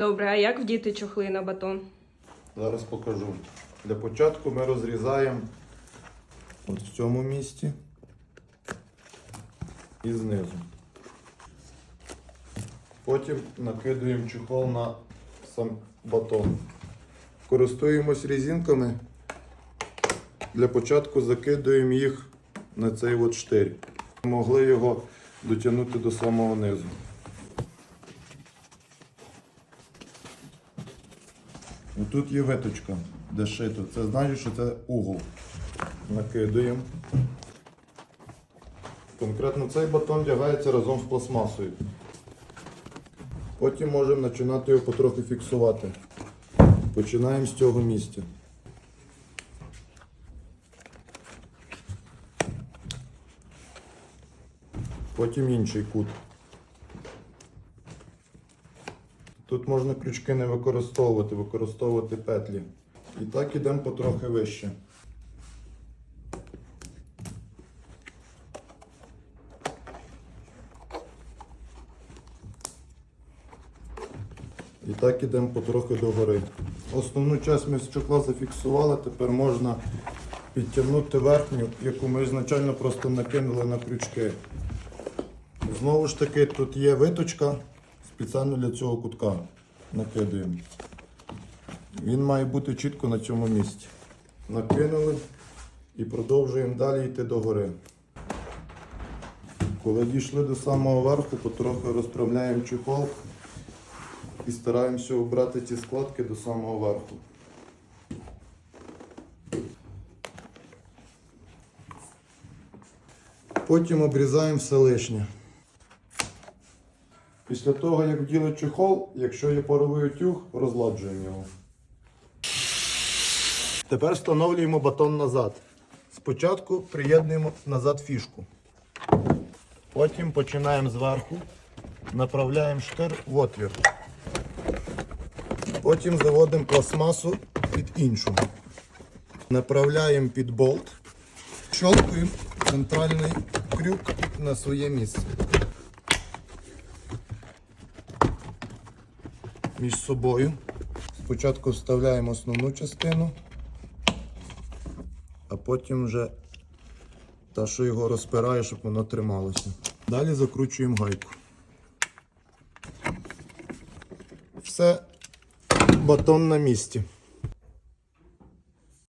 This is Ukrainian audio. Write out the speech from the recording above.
Добре, а як вдіти чохли на батон? Зараз покажу. Для початку ми розрізаємо от в цьому місці і знизу. Потім накидуємо чехол на сам батон. Користуємось різинками. Для початку закидуємо їх на цей от штир. Могли його дотягнути до самого низу. Тут є виточка, де шито. Це значить, що це угол. Накидуємо. Конкретно цей батон вдягається разом з пластмасою. Потім можемо починати його потрохи фіксувати. Починаємо з цього місця. Потім інший кут. Тут можна крючки не використовувати, використовувати петлі. І так ідемо потрохи вище. І так ідемо потрохи догори. Основну часть ми зафіксували, тепер можна підтягнути верхню, яку ми ізначально просто накинули на крючки. Знову ж таки, тут є виточка спеціально для цього кутка. Накидуємо. Він має бути чітко на цьому місці. Накинули і продовжуємо далі йти догори. Коли дійшли до самого верху, потрохи розправляємо чехол і стараємося обрати ці складки до самого верху. Потім обрізаємо все лишнє. Після того, як вділи чехол, якщо є паровий утюг, розладжуємо його. Тепер встановлюємо батон назад. Спочатку приєднуємо назад фішку. Потім починаємо зверху, направляємо штир в отвір. Потім заводимо пластмасу під іншу. Направляємо під болт, щелкуємо центральний крюк на своє місце. Між собою. Спочатку вставляємо основну частину, а потім вже та, що його розпирає, щоб воно трималося. Далі закручуємо гайку. Все, батон на місці.